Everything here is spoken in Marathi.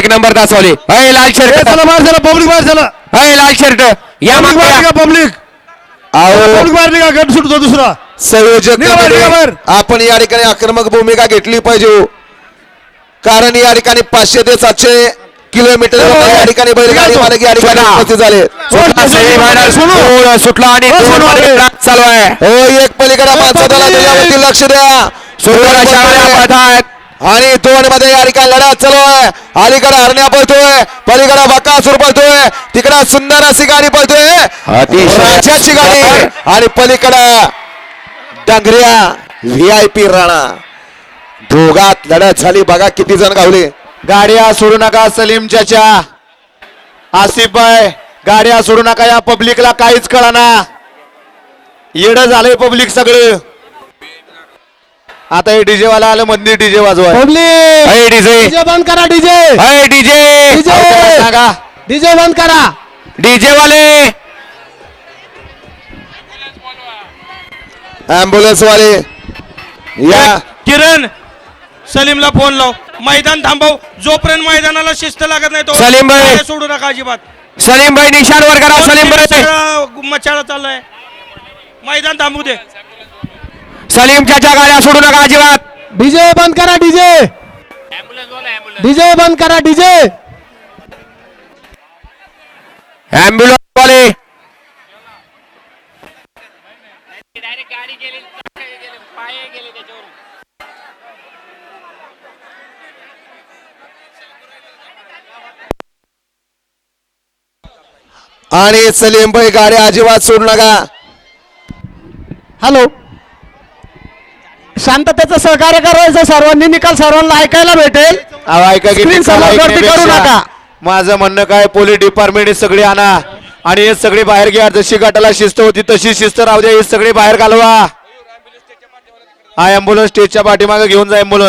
एक नंबर दासवली. अय लाल शर्ट चला बाहेर चला पब्लिक बाहेर चला अय लाल शर्ट या पब्लिक. निघा पब्लिक पब्लिक निघा गट सुटतो दुसरा. संयोजक निघा बाहेर, निघा बाहेर. कमिटी, आपण या ठिकाणी आक्रमक भूमिका घेतली पाहिजे हो. कारण या ठिकाणी पाचशे ते सातशे किलोमीटर या ठिकाणी बैलगाडी मालक या ठिकाणी चला. उपस्थित झाले. सुटला सोड, सुटला आणि हो, दोन सोडू. चालू आहे. हो एक पलीकडे माणसाला. त्याच्यावरती लक्ष द्या. सुंदर अशा. आणि दोन मध्ये या ठिकाणी लढत चालू आहे अलीकडे हरण्या पळतोय. पलीकडे बकासूर पळतोय. तिकडे सुंदर अशी गाडी पळतोय. अतिशय. राजाची गाडी. आणि पलीकडे Dangrya V I P Rana. दोघात लढत झाली. बघा किती जण गावले. गाड्या सोडू नका सलीम चाचा. आसिफ भाई गाड्या सोडू नका या पब्लिकला काहीच कळना. येड झालंय पब्लिक सगळं. आता हे डीजे वाला आलं मंदिर डीजे वाजवा पब्लिक! डीजे. डीजे बंद करा डीजे! अय डीजे. डीजे! सांगा. डीजे बंद करा. डीजे वाले अँब्युलन्स वाले या किरण सलीमला फोन लाव. मैदान थांबव. जोपर्यंत मैदानाला शिस्त लागत नाही तो सलीम भाई. गाड्या सोडू नका अजिबात. सलीम भाई निशाण वर करा सलीम भाई. सगळा मचाळा चाललाय. मैदान थांबू दे. सलीम चाच्या गाड्या सोडू नका अजिबात। डीजे बंद करा डीजे। डीजे बंद करा डीजे। अँब्युलन्स वाले। आणि सलीम भाई गाडी अजिबात सोडू नका. हॅलो शांततेचं सहकार्य करायचं सर्वांनी निकाल सर्वांना ऐकायला भेटेल. अहो, ऐका की Screen निकाल समोर गर्दी करू ऐकण्यापेक्षा नका. माझं म्हणणं काय पोलीस डिपार्टमेंट हे सगळे आणा आणि हे सगळे बाहेर घ्या. जशी गटाला शिस्त होती तशी शिस्त राहू द्या. हे सगळे बाहेर घालवा. हा अँब्युलन्स स्टेजच्या पाठीमागे घेऊन जा अँब्युलन्स